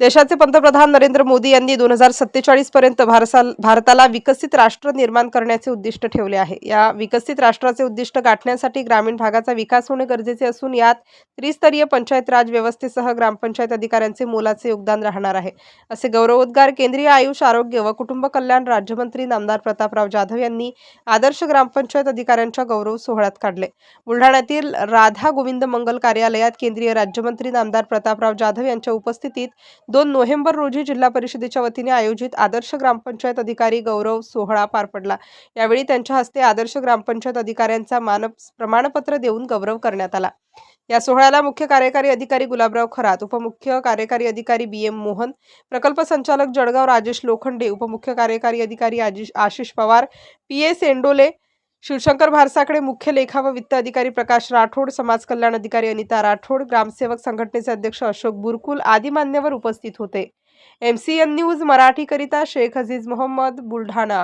देशाचे पंतप्रधान नरेंद्र मोदी यांनी दोन हजार सत्तेचाळीस पर्यंत भारताला विकसित राष्ट्र निर्माण करण्याचे उद्दिष्ट ठेवले आहे. या विकसित राष्ट्राचे उद्दिष्ट गाठण्यासाठी ग्रामीण भागाचा विकास होणे गरजेचे असून यात त्रिस्तरीय पंचायत राज व्यवस्थेसह ग्रामपंचायत अधिकाऱ्यांचे मोलाचे योगदान राहणार आहे. असे गौरवोद्गार केंद्रीय आयुष आरोग्य व कुटुंब कल्याण राज्यमंत्री नामदार प्रतापराव जाधव यांनी आदर्श ग्रामपंचायत अधिकाऱ्यांच्या गौरव सोहळ्यात काढले. बुलढाण्यातील राधा गोविंद मंगल कार्यालयात केंद्रीय राज्यमंत्री नामदार प्रतापराव जाधव यांच्या उपस्थितीत दोन नोव्हेंबर रोजी जिल्हा परिषदेच्या वतीने आयोजित आदर्श ग्रामपंचायत अधिकारी गौरव सोहळा पार पडला. यावेळी त्यांच्या हस्ते आदर्श ग्रामपंचायत अधिकाऱ्यांचा मानप प्रमाणपत्र देऊन गौरव करण्यात आला. या सोहळ्याला मुख्य कार्यकारी अधिकारी गुलाबराव खरात उपमुख्य कार्यकारी अधिकारी बी एम मोहन प्रकल्प संचालक जळगाव राजेश लोखंडे उपमुख्य कार्यकारी अधिकारी आजिश- आशिष पवार पी ए सेंडोले शिवशंकर भारसाकडे मुख्य लेखा व वित्त अधिकारी प्रकाश राठोड समाज कल्याण अधिकारी अनिता राठोड ग्रामसेवक संघटनेचे अध्यक्ष अशोक बुरकुल आदी मान्यवर उपस्थित होते. एम सी एन न्यूज मराठीकरिता शेख अजीज मोहम्मद बुलढाणा.